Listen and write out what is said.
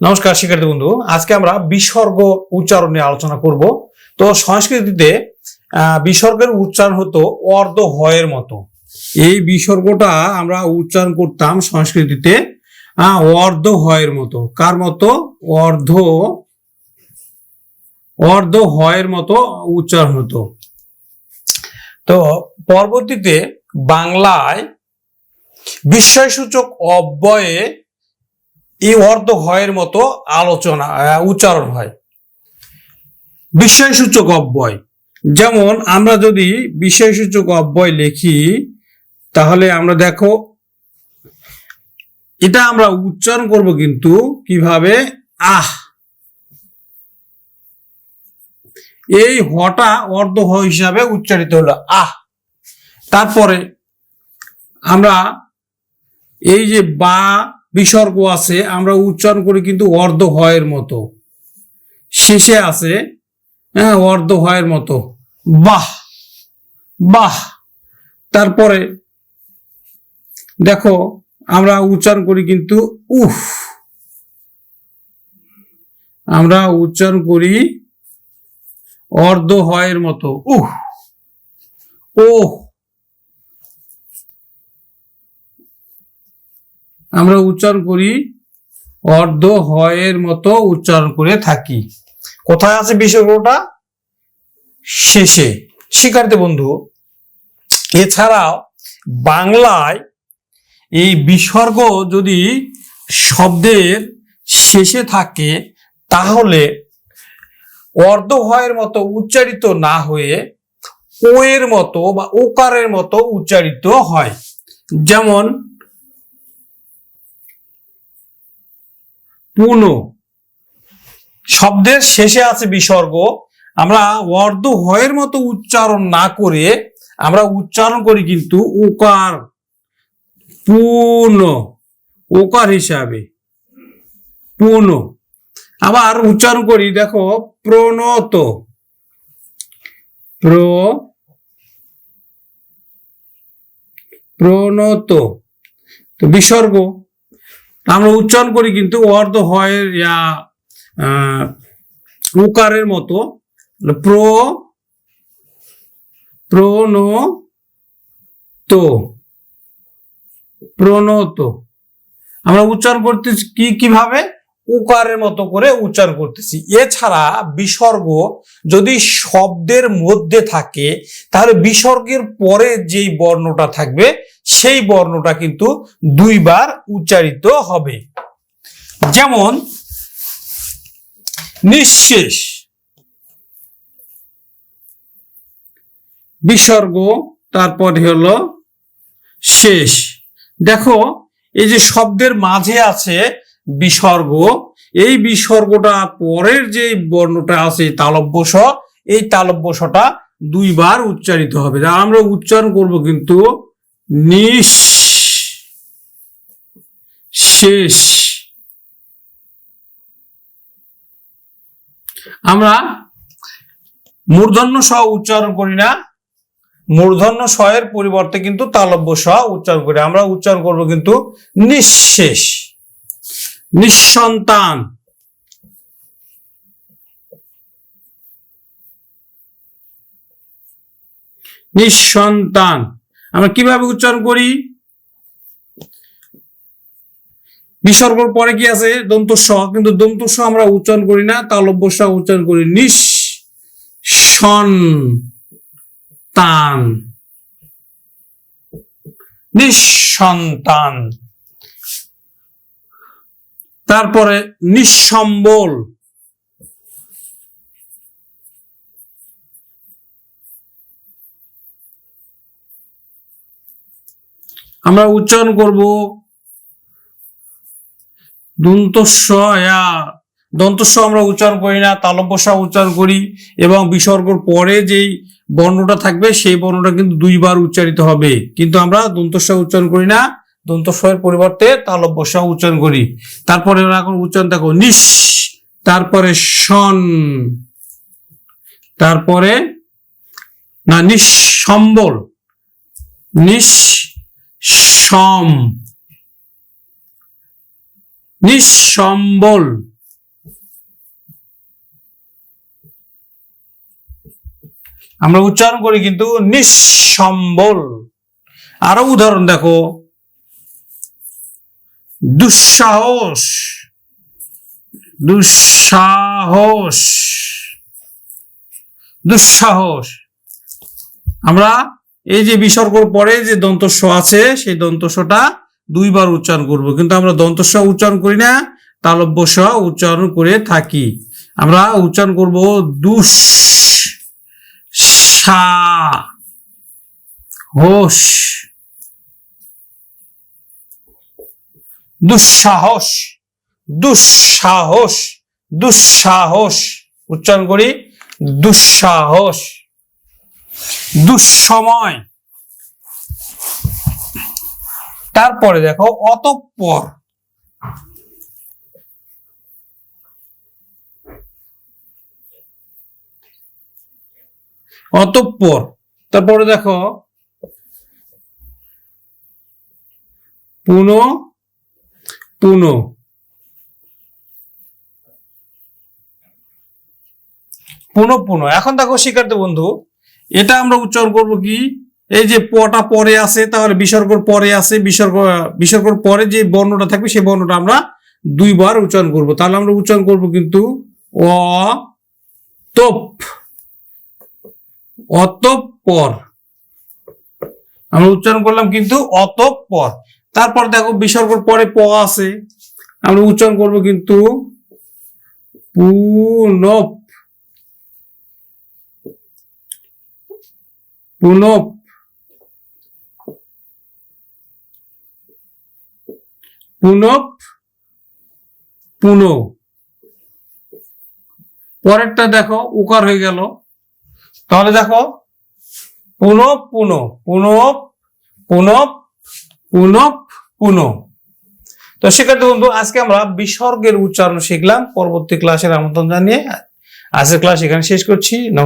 নমস্কার শিক্ষার্থী বন্ধু, আজকে আমরা বিসর্গ উচ্চারণ নিয়ে আলোচনা করব। তো সংস্কৃতিতে বিসর্গের উচ্চারণ হতো অর্ধ হয়ের মতো। এই বিসর্গটা আমরা উচ্চারণ করতাম সংস্কৃতিতে অর্ধ হয়ের মতো। কার মতো? অর্ধ অর্ধ হয়ের মতো উচ্চারণ হতো। তো পরবর্তীতে বাংলায় বিস্ময়সূচক অব্যয়ে এই অর্ধ হয়ের মতো আলোচনা উচ্চারণ হয়। বিস্ময়সূচক অব্যয়। যেমন আমরা যদি বিস্ময়সূচক অব্যয় লিখি, তাহলে আমরা দেখো, এটা আমরা উচ্চারণ করব কিন্তু কীভাবে? আহ! এই হটা অর্ধ হ হিসাবে উচ্চারিত হলো আহ। তারপরে আমরা এই যে বা বিসর্গ আছে, আমরা উচ্চারণ করি কিন্তু অর্ধ হয়ের মতো। শেষে আছে হ্যাঁ অর্ধ হয়ের মতো। বাহ বাহ। তারপরে, দেখো, আমরা উচ্চারণ করি কিন্তু উফ। আমরা উচ্চারণ করি অর্ধ হয়ের মতো উহ ওহ। আমরা উচ্চারণ করি, অর্ধ হয়ের মতো উচ্চারণ করে থাকি। কোথায় আছে বিসর্গটা শেষে। শিক্ষার্থী বন্ধু, এছাড়াও বাংলায় এই বিসর্গ যদি শব্দের শেষে থাকে, তাহলে অর্ধ হয়ের মতো উচ্চারিত না হয়ে ও এর মতো বা ওকারের মতো উচ্চারিত হয়। যেমন পুনো। শব্দের শেষে আছে বিসর্গ। আমরা অর্ধ হয়ের মতো উচ্চারণ না করে আমরা উচ্চারণ করি কিন্তু ওকার। পূর্ণ ওকার হিসাবে। পূর্ণ আবার উচ্চারণ করি, দেখো, প্রণত। প্র, প্রণত। তো বিসর্গ। আমরা উচ্চারণ করি কিন্তু অর্ধ হয়, ইয়া উকারের মতো। প্রো প্রণ তো প্রণত। আমরা উচ্চারণ করতে কি, কীভাবে? উকারের মতো করে উচ্চার করতেছি। এছাড়া বিসর্গ যদি শব্দের মধ্যে থাকে, তাহলে বিসর্গের পরে যেই বর্ণটা থাকবে, সেই বর্ণটা কিন্তু দুইবার উচ্চারিত হবে। যেমন, নিঃশেষ। বিসর্গ, তারপরে হলো শেষ। দেখো, এই যে শব্দের মাঝে আছে বিসর্গ। এই বিসর্গটা পরের যে বর্ণটা আছে তালব্য স এই তালব্য সটা দুইবার উচ্চারিত হবে। আমরা উচ্চারণ করব কিন্তু নিঃ শেষ। আমরা মূর্ধন্য স উচ্চারণ করি না। মূর্ধন্য স এর পরিবর্তে কিন্তু তালব্য স উচ্চারণ করি। আমরা উচ্চারণ করব কিন্তু নিঃশেষ। নিঃসন্তান। নিঃসন্তান। আমরা কীভাবে উচ্চারণ করি? বিসর্গর পরে কি আছে? দন্ত স কিন্তু দন্ত স আমরা উচ্চারণ করি না তালব্য উচ্চারণ করি নিঃ সন্তান নিঃসন্তান। তারপরে নিঃসম্বল। আমরা উচ্চারণ করব দন্তস্ব দন্তস্ব আমরা উচ্চারণ করি না তালব্য উচ্চারণ করি এবং বিসর্গর পরে যেই বর্ণটা থাকবে সেই বর্ণটা কিন্তু দুইবার উচ্চারিত হবে। কিন্তু আমরা দন্তস্ব উচ্চারণ করি না দন্তস্বয়ের পরিবর্তে তালব্য স উচ্চারণ করি। তারপরে এখন উচ্চারণ দেখো নিঃ তারপরে সন, তারপরে না নিঃসম্বল নিঃ সম নিঃসম্বল আমরা উচ্চারণ করি কিন্তু নিঃসম্বল আরও উদাহরণ দেখো দুঃসাহস। দুঃসাহস। দুঃসাহস। আমরা এই যে বিসর্গর পরে যে দন্তস্ব আছে, সেই দন্তস্বটা দুইবার উচ্চারণ করব। কিন্তু আমরা দন্তস্ব উচ্চারণ করি না, তালব্য স উচ্চারণ করে থাকি। আমরা উচ্চারণ করব দুঃ সা হোস দুঃসাহস দুঃসাহস দুঃসাহস। উচ্চারণ করি দুঃসাহস। দুঃসময়। তারপরে দেখো অতঃপর। অতঃপর। তারপরে দেখো পুনো পুনো। পুনো পুনো। এখন দেখো শিক্ষার্থী বন্ধু, এটা আমরা উচ্চারণ করব কি? এই যে পটা পরে আছে, তাহলে বিসর্গর পরে আছে, বিসর্গ, বিসর্গর পরে যে বর্ণটা থাকবে, সেই বর্ণটা আমরা দুইবার উচ্চারণ করব। তাহলে আমরা উচ্চারণ করব কিন্তু অ, তোপ। অতঃপর। আমরা উচ্চারণ করলাম কিন্তু অতঃপর। তারপর দেখো বিসর্গর পরে প আছে। আমরা উচ্চারণ করব কিন্তু পুনপ। পুনপ। পুনপ। পুনো। পরেরটা দেখো উকার হয়ে গেল। তাহলে দেখো পুনপ, পুনো। পুনপ পুনপ পুনপ। পুনো তো শিক্ষার্থী বন্ধু, আজকে আমরা বিসর্গের উচ্চারণ শিখলাম। পরবর্তী ক্লাসের আমন্ত্রণ জানিয়ে আজকের ক্লাস এখানে শেষ করছি।